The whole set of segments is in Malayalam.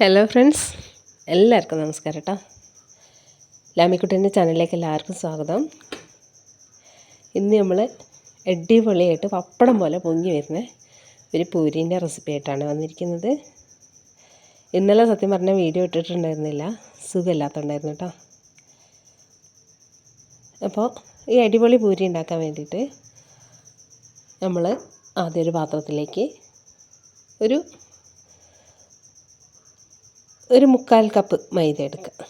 ഹലോ ഫ്രണ്ട്സ് എല്ലാവർക്കും നമസ്കാരം കേട്ടോ ലാമിക്കുട്ടീന്റെ ചാനലിലേക്ക് എല്ലാവർക്കും സ്വാഗതം. ഇന്ന് നമ്മൾ അടിപൊളിയായിട്ട് പപ്പടം പോലെ പൊങ്ങി വരുന്ന ഒരു പൂരീന്റെ റെസിപ്പി ആയിട്ടാണ് വന്നിരിക്കുന്നത്. ഇന്നലെ സത്യം പറഞ്ഞ വീഡിയോ ഇട്ടിട്ടുണ്ടായിരുന്നില്ല. സുഖമില്ലാത്തതുണ്ടായിരുന്നു കേട്ടോ അപ്പോൾ ഈ അടിപൊളി പൂരി ഉണ്ടാക്കാൻ വേണ്ടിയിട്ട് നമ്മൾ ആദ്യം ഒരു പാത്രത്തിലേക്ക് ഒരു ഒരു മുക്കാൽ കപ്പ് മൈദ എടുക്കുക.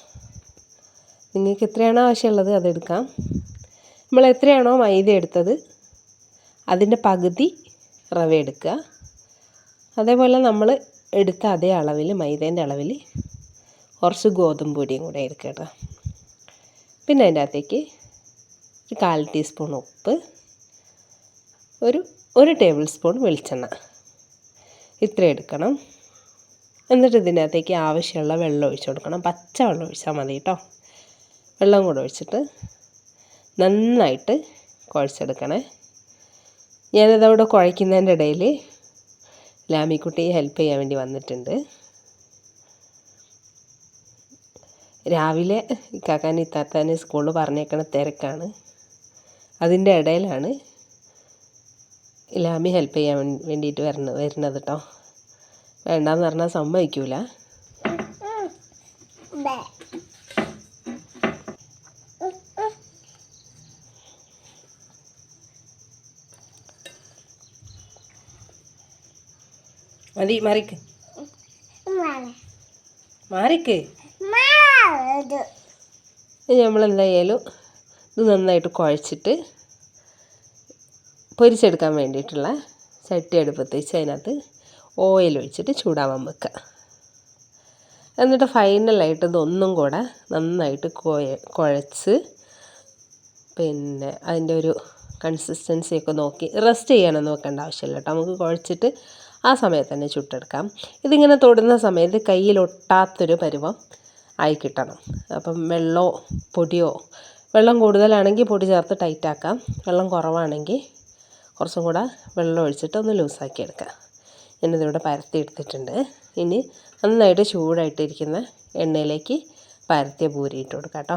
നിങ്ങൾക്ക് എത്രയാണോ ആവശ്യമുള്ളത് അതെടുക്കാം നമ്മൾ എത്രയാണോ മൈദ എടുത്തത് അതിന്റെ പകുതി റവ എടുക്കുക. അതേപോലെ നമ്മൾ എടുത്ത അതേ അളവിൽ മൈദേന്റെ അളവിൽ കുറച്ച് ഗോതമ്പ് പൊടിയും കൂടെ എടുക്കുക പിന്നെ അതിന്റെ അകത്തേക്ക് ഒരു കാൽ ടീസ്പൂൺ ഉപ്പ് ഒരു ഒരു ടേബിൾ സ്പൂൺ വെളിച്ചെണ്ണ. ഇത്ര എടുക്കണം. എന്നിട്ട് ഇതിനകത്തേക്ക് ആവശ്യമുള്ള വെള്ളം ഒഴിച്ചു കൊടുക്കണം. പച്ച വെള്ളം ഒഴിച്ചാൽ മതി കേട്ടോ വെള്ളം കൂടെ ഒഴിച്ചിട്ട് നന്നായിട്ട് കുഴച്ചെടുക്കണേ. ഞാനിതവിടെ കുഴയ്ക്കുന്നതിന്റെ ഇടയിൽ ലാമിക്കുട്ടി ഹെൽപ്പ് ചെയ്യാൻ വേണ്ടി വന്നിട്ടുണ്ട്. രാവിലെ ഇക്കാക്കാൻ ഇത്താത്താൻ സ്കൂളിൽ പറഞ്ഞേക്കണ തിരക്കാണ്. അതിന്റെ ഇടയിലാണ് ലാമി ഹെൽപ്പ് ചെയ്യാൻ വേണ്ടിയിട്ട് വരണ വരുന്നത് കേട്ടോ വേണ്ടാന്ന് പറഞ്ഞാൽ സമ്മതിക്കൂല. മതി മാറിക്ക്. മാറിക്ക്. നമ്മളെന്തായാലും ഇത് നന്നായിട്ട് കുഴച്ചിട്ട് പൊരിച്ചെടുക്കാൻ വേണ്ടിയിട്ടുള്ള ചട്ടി അടുപ്പത്ത് വെച്ച് അതിനകത്ത് ഓയിൽ ഒഴിച്ചിട്ട് ചൂടാവാൻ വെക്കുക എന്നിട്ട് ഫൈനലായിട്ട് ഇതൊന്നും കൂടെ നന്നായിട്ട് കുഴ കുഴച്ച് പിന്നെ അതിന്റെ ഒരു കൺസിസ്റ്റൻസിയൊക്കെ നോക്കി. റെസ്റ്റ് ചെയ്യാനൊന്നും വെക്കേണ്ട ആവശ്യമില്ല കേട്ടോ. നമുക്ക് കുഴച്ചിട്ട് ആ സമയത്ത് തന്നെ ചുട്ടെടുക്കാം. ഇതിങ്ങനെ തൊടുന്ന സമയത്ത് കയ്യിൽ ഒട്ടാത്തൊരു പരുവം ആയി കിട്ടണം. അപ്പം വെള്ളമോ പൊടിയോ വെള്ളം കൂടുതലാണെങ്കിൽ പൊടി ചേർത്ത് ടൈറ്റാക്കാം വെള്ളം കുറവാണെങ്കിൽ കുറച്ചും കൂടെ വെള്ളം ഒഴിച്ചിട്ട് ഒന്ന് ലൂസാക്കി എടുക്കാം. ഞാനിതിവിടെ പരത്തി എടുത്തിട്ടുണ്ട് ഇനി നന്നായിട്ട് ചൂടായിട്ടിരിക്കുന്ന എണ്ണയിലേക്ക് പരത്തിയ പൂരി ഇട്ട് കൊടുക്കാം കേട്ടോ.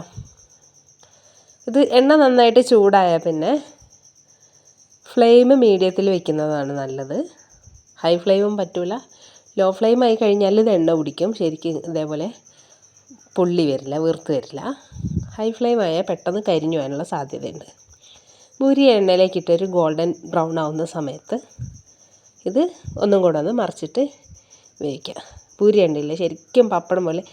ഇത് എണ്ണ നന്നായിട്ട് ചൂടായാൽ പിന്നെ ഫ്ലെയിം മീഡിയത്തിൽ വെക്കുന്നതാണ് നല്ലത്. ഹൈ ഫ്ലെയിമും പറ്റില്ല ലോ ഫ്ലെയിം ആയി കഴിഞ്ഞാൽ ഇത് എണ്ണ പിടിക്കും. ശരിക്കും ഇതേപോലെ പുള്ളി വരില്ല വീർത്ത് വരില്ല. ഹൈ ഫ്ലെയിം ആയാൽ പെട്ടെന്ന് കരിഞ്ഞു പോകാനുള്ള സാധ്യതയുണ്ട്. പൂരി എണ്ണയിലേക്ക് ഒരു ഗോൾഡൻ ബ്രൗൺ ആവുന്ന സമയത്ത് ഇത് ഒന്നും കൂടെ ഒന്ന് മറിച്ചിട്ട് വേവിക്കുക പൂരി ഉണ്ടല്ലേ ശരിക്കും പപ്പടം പോലെ.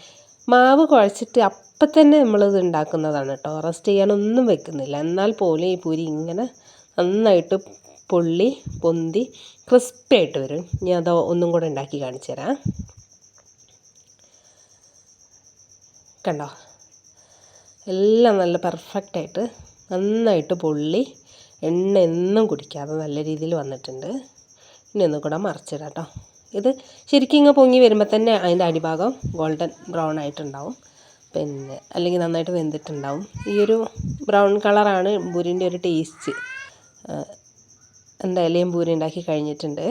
മാവ് കുഴച്ചിട്ട് അപ്പം തന്നെ നമ്മളിത് ഉണ്ടാക്കുന്നതാണ് കേട്ടോ. റെസ്റ്റ് ചെയ്യാനൊന്നും വെക്കുന്നില്ല. എന്നാൽ പോലും ഈ പൂരി ഇങ്ങനെ നന്നായിട്ട് പൊള്ളി പൊന്തി ക്രിസ്പി ആയിട്ട് വരും. ഞാൻ അത് ഒന്നും കൂടെ ഉണ്ടാക്കി കാണിച്ചു തരാം. കണ്ടോ? എല്ലാം നല്ല പെർഫെക്റ്റായിട്ട് നന്നായിട്ട് പൊള്ളി എണ്ണ എന്നും കുടിക്കാതെ നല്ല രീതിയിൽ വന്നിട്ടുണ്ട്. ഇനി ഒന്നും കൂടെ മറിച്ചിടാം കേട്ടോ. ഇത് ശരിക്കും ഇങ്ങ് പൊങ്ങി വരുമ്പോൾ തന്നെ അതിന്റെ അടിഭാഗം ഗോൾഡൻ ബ്രൗൺ ആയിട്ടുണ്ടാവും. പിന്നെ അല്ലെങ്കിൽ നന്നായിട്ട് വെന്തിട്ടുണ്ടാവും. ഈ ഒരു ബ്രൗൺ കളറാണ് ബൂരിന്റെ ഒരു ടേസ്റ്റ് എന്തായാലും ബൂരി ഉണ്ടാക്കി കഴിഞ്ഞിട്ടുണ്ട്.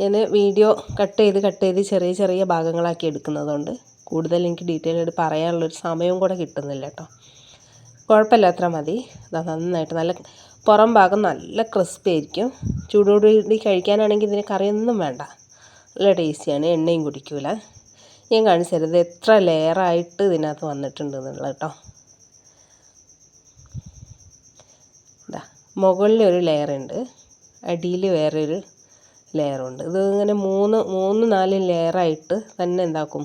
ഞാൻ വീഡിയോ കട്ട് ചെയ്ത് കട്ട് ചെയ്ത് ചെറിയ ചെറിയ ഭാഗങ്ങളാക്കി എടുക്കുന്നതുകൊണ്ട് കൂടുതൽ എനിക്ക് ഡീറ്റെയിൽ ആയിട്ട് പറയാനുള്ളൊരു സമയവും കൂടെ കിട്ടുന്നില്ല കേട്ടോ. കുഴപ്പമില്ല അത്ര മതി നന്നായിട്ട് നല്ല പുറം ഭാഗം നല്ല ക്രിസ്പി ആയിരിക്കും. ചൂടോടുകൂടി കഴിക്കാനാണെങ്കിൽ ഇതിന് കറിയൊന്നും വേണ്ട. നല്ല ടേസ്റ്റിയാണ് എണ്ണയും കുടിക്കില്ല ഞാൻ കാണിച്ചു തരാം. ഇത് എത്ര ലെയറായിട്ട് ഇതിനകത്ത് വന്നിട്ടുണ്ട് എന്നുള്ളത് കേട്ടോ. ഇതാ മുകളിൽ ഒരു ലെയർ ഉണ്ട്. അടിയിൽ വേറൊരു ലെയറുണ്ട് ഇത് ഇങ്ങനെ മൂന്ന് മൂന്ന് നാല് ലെയറായിട്ട് തന്നെ എന്താക്കും?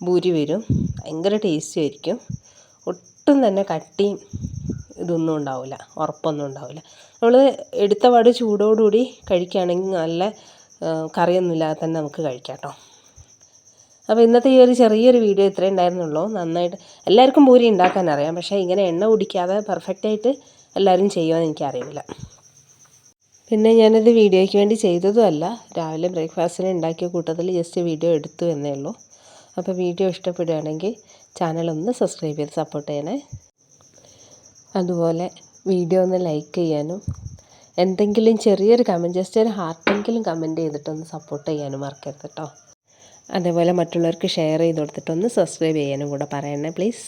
ഭൂരി വരും. ഭയങ്കര ടേസ്റ്റി ആയിരിക്കും. ഒട്ടും തന്നെ കട്ടിയും ഇതൊന്നും ഉണ്ടാവില്ല ഉറപ്പൊന്നും ഉണ്ടാവില്ല. നമ്മൾ എടുത്ത പാട് ചൂടോടുകൂടി കഴിക്കുകയാണെങ്കിൽ നല്ല കറിയൊന്നുമില്ലാതെ തന്നെ നമുക്ക് കഴിക്കാം കേട്ടോ. അപ്പോൾ ഇന്നത്തെ ഈ ഒരു ചെറിയൊരു വീഡിയോ ഇത്രേ ഉണ്ടായിരുന്നുള്ളൂ. നന്നായിട്ട് എല്ലാവർക്കും പൂരി ഉണ്ടാക്കാൻ അറിയാം. പക്ഷേ ഇങ്ങനെ എണ്ണ കുടിക്കാതെ പെർഫെക്റ്റായിട്ട് എല്ലാവരും ചെയ്യുമെന്ന് എനിക്കറിയില്ല പിന്നെ ഞാനിത് വീഡിയോയ്ക്ക് വേണ്ടി ചെയ്തതുമല്ല. രാവിലെ ബ്രേക്ക്ഫാസ്റ്റിന് ഉണ്ടാക്കിയ കൂട്ടത്തിൽ ജസ്റ്റ് വീഡിയോ എടുത്തു എന്നേ ഉള്ളൂ. അപ്പോൾ വീഡിയോ ഇഷ്ടപ്പെടുകയാണെങ്കിൽ ചാനൽ ഒന്ന് സബ്സ്ക്രൈബ് ചെയ്ത് സപ്പോർട്ട് ചെയ്യണേ. അതുപോലെ വീഡിയോ ഒന്ന് ലൈക്ക് ചെയ്യാനും എന്തെങ്കിലും ചെറിയൊരു കമന്റ് ജസ്റ്റ് ഒരു ഹാർട്ടെങ്കിലും കമന്റ് ചെയ്തിട്ടൊന്ന് സപ്പോർട്ട് ചെയ്യാനും മറക്കരുത് കേട്ടോ അതേപോലെ മറ്റുള്ളവർക്ക് ഷെയർ ചെയ്ത് കൊടുത്തിട്ടൊന്ന് സബ്സ്ക്രൈബ് ചെയ്യാനും കൂടെ പറയണേ പ്ലീസ്